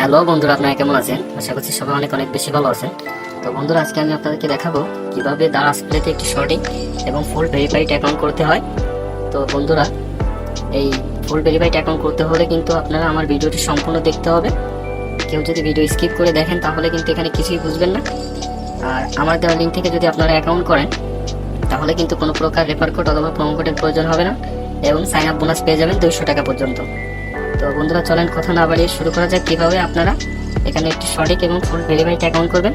Hello বন্ধুরা, আপনারা কেমন আছেন? আশা করছি সবাই অনেক অনেক বেশি ভালো আছেন। তো বন্ধুরা, আজকে আমি আপনাদেরকে দেখাবো কীভাবে দারাজ প্লেতে একটি শর্টিং এবং ফুল ভেরিফাইড অ্যাকাউন্ট করতে হয়। তো বন্ধুরা, এই ফুল ভেরিফাইড অ্যাকাউন্ট করতে হলে কিন্তু আপনারা আমার ভিডিওটি সম্পূর্ণ দেখতে হবে। কেউ যদি ভিডিও স্কিপ করে দেখেন, তাহলে কিন্তু এখানে কিছুই বুঝবেন না। আর আমার দেওয়া লিঙ্ক থেকে যদি আপনারা অ্যাকাউন্ট করেন, তাহলে কিন্তু কোনো প্রকার রেফার কোড অথবা প্রোমো কোডের প্রয়োজন হবে না এবং সাইন আপ বোনাস পেয়ে যাবেন দুইশো টাকা পর্যন্ত। তো বন্ধুরা চলেন কথা না বাড়িয়ে শুরু করা যাক। কীভাবে আপনারা এখানে একটি সঠিক এবং ফুল ভেরিফাইড অ্যাকাউন্ট করবেন?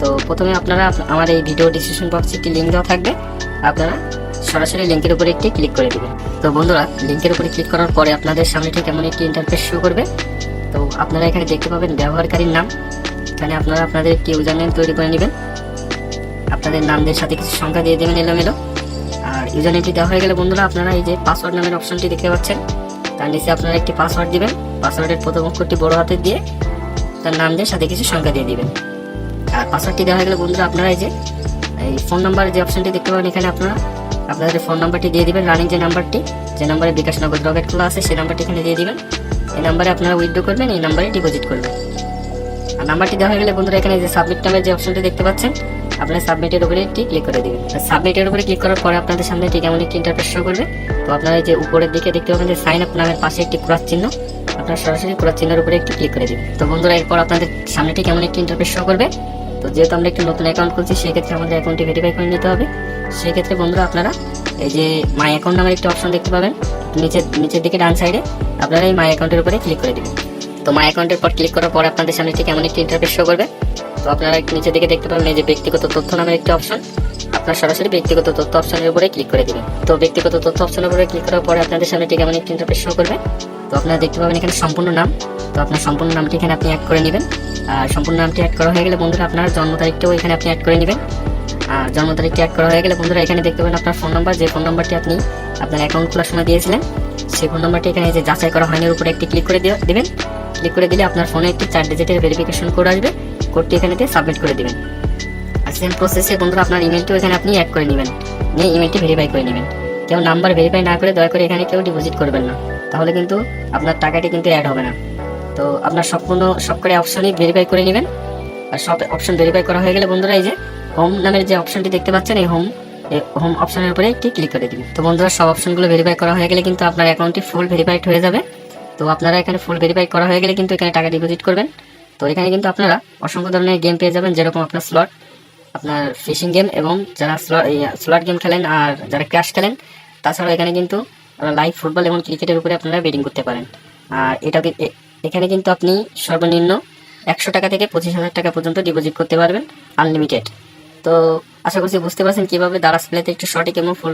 তো প্রথমে আপনারা আমার এই ভিডিও ডিসক্রিপশন বক্সে একটি লিঙ্ক দেওয়া থাকবে। আপনারা সরাসরি লিঙ্কের উপরে একটি ক্লিক করে দেবেন। তো বন্ধুরা লিঙ্কের উপরে ক্লিক করার পরে আপনাদের সামনে ঠিক এমন একটি ইন্টারফেস শুরু করবে। তো আপনারা এখানে দেখতে পাবেন ব্যবহারকারীর নাম। এখানে আপনারা আপনাদের একটি ইউজার নেম তৈরি করে নেবেন। আপনাদের নামদের সাথে কিছু সংখ্যা দিয়ে দেবেন এলোমেলো। আর ইউজার নেমটি দেওয়া হয়ে গেলে বন্ধুরা, আপনারা এই যে পাসওয়ার্ড নামের অপশনটি দেখতে পাচ্ছেন। তার নিচে আপনারা একটি পাসওয়ার্ড দিবেন। পাসওয়ার্ডের প্রথম অক্ষরটি বড় হাতে দিয়ে তার নাম দিয়ে সাথে কিছু সংখ্যা দিয়ে দিবেন। আর পাসওয়ার্ডটি দেওয়া হয়ে গেলে বন্ধুরা আপনারা এই যে, এই ফোন নাম্বার যে অপশনটি দেখতে পাবেন এখানে আপনারা, আপনাদের ফোন নাম্বারটি দিয়ে দিবেন রানিং যে নাম্বারটি যে নাম্বারে বিকাশ নগদ রকেট খোলা আছে সেই নাম্বারটি এখানে দিয়ে দিবেন। এই নাম্বারে আপনারা উইথড্র করবেন, এই নাম্বারে ডিপোজিট করবেন। আর নাম্বারটি দেওয়া হয়ে গেলে বন্ধুরা এখানে যে সাবমিট নামের যে অপশনটি দেখতে পাচ্ছেন আপনারা সাবমিটের উপরে একটি ক্লিক করে দিবেন। সাবমিটের উপরে ক্লিক করার পরে আপনাদের সামনে ঠিক এমন একটি ইন্টারফেস শো করবে। তো আপনারা যে উপরের দিকে দেখতে পাবেন যে সাইন আপ নামের পাশে একটি ক্রস চিহ্ন। আপনারা সরাসরি ক্রস চিহ্নের উপরে একটি ক্লিক করে দিবেন। তো বন্ধুরা, এরপর আপনাদের সামনে ঠিক এমন একটি ইন্টারফেস শো করবে। তো যেহেতু আমরা একটি নতুন অ্যাকাউন্ট খুলছি, সেক্ষেত্রে আমাদের অ্যাকাউন্টটি ভেরিফাই করে নিতে হবে। সেক্ষেত্রে বন্ধুরা, আপনারা এই যে মাই অ্যাকাউন্ট নামের একটি অপশন দেখতে পাবেন। নিচের নিচের দিকে ডান সাইডে আপনারা এই মাই অ্যাকাউন্টের উপরে ক্লিক করে দিবেন। তো মাই অ্যাকাউন্টের পর ক্লিক করার পর আপনাদের সামনে ঠিক এমন একটি ইন্টারফেস শো করবে। তো আপনারা নিচের দিকে দেখতে পাবেন এই যে ব্যক্তিগত তথ্য নামের একটি অপশন আপনার সরাসরি ব্যক্তিগত তথ্য অপশনের উপরে ক্লিক করে দিবেন। তো ব্যক্তিগত তথ্য অপশনের উপরে ক্লিক করার পরে আপনাদের সামনে ঠিক এমন একটি ইন্টারফেস শো করবে। তো আপনারা দেখতে পাবেন এখানে সম্পূর্ণ নাম। তো আপনার সম্পূর্ণ নামটি এখানে আপনি অ্যাড করে নেবেন। আর সম্পূর্ণ নামটি অ্যাড করা হয়ে গেলে বন্ধুরা আপনার জন্ম তারিখটাও এখানে আপনি অ্যাড করে নেবেন। আর জন্ম তারিখটি অ্যাড করা হয়ে গেলে বন্ধুরা এখানে দেখতে পাবেন আপনার ফোন নাম্বার যে ফোন নাম্বারটি আপনি আপনার অ্যাকাউন্ট খোলার সময় দিয়েছিলেন, সেই ফোন নাম্বারটি এখানে যে যাচাই করা হয়নি উপরে একটি ক্লিক করে দিবেন। ক্লিক করে দিলে আপনার ফোনে একটি চার ডিজিটের ভেরিফিকেশন কোড আসবে। কোডটি এখানে দিয়ে সাবমিট করে দেবেন। আর সেম প্রসেসে বন্ধুরা আপনার ইমেলটিও এখানে আপনি অ্যাড করে নেবেন। নিয়ে ইমেলটি ভেরিফাই করে নেবেন। কেউ নাম্বার ভেরিফাই না করে দয়া করে এখানে কেউ ডিপোজিট করবেন না। তাহলে কিন্তু আপনার টাকাটি কিন্তু অ্যাড হবে না। তো আপনার সম্পূর্ণ সবকটি অপশনই ভেরিফাই করে নেবেন। আর সব অপশন ভেরিফাই করা হয়ে গেলে বন্ধুরা এই যে হোম নামের যে অপশনটি দেখতে পাচ্ছেন, এই হোম হোম অপশনের উপরে একটি ক্লিক করে দিবেন। তো বন্ধুরা সব অপশনগুলো ভেরিফাই করা হয়ে গেলে কিন্তু আপনার অ্যাকাউন্টটি ফুল ভেরিফাইড হয়ে যাবে। তো আপনারা এখানে ফুল ভেরিফাই করা হয়ে গেলে কিন্তু এখানে টাকা ডিপোজিট করবেন। তো এখানে কিন্তু আপনারা অসংখ্য ধরনের গেম পেয়ে যাবেন, যেরকম আপনার স্লট আপনার ফিশিং গেম এবং যারা স্লট গেম খেলেন আর যারা ক্র্যাশ খেলেন, তাছাড়াও এখানে কিন্তু লাইভ ফুটবল এবং ক্রিকেটের উপরে আপনারা বেটিং করতে পারেন। আর এটা এখানে কিন্তু আপনি সর্বনিম্ন একশো টাকা থেকে পঁচিশ হাজার টাকা পর্যন্ত ডিপোজিট করতে পারবেন আনলিমিটেড তো আশা করছি বুঝতে পারছেন কীভাবে দারাজ প্লেতে একটু সঠিক এবং ফুল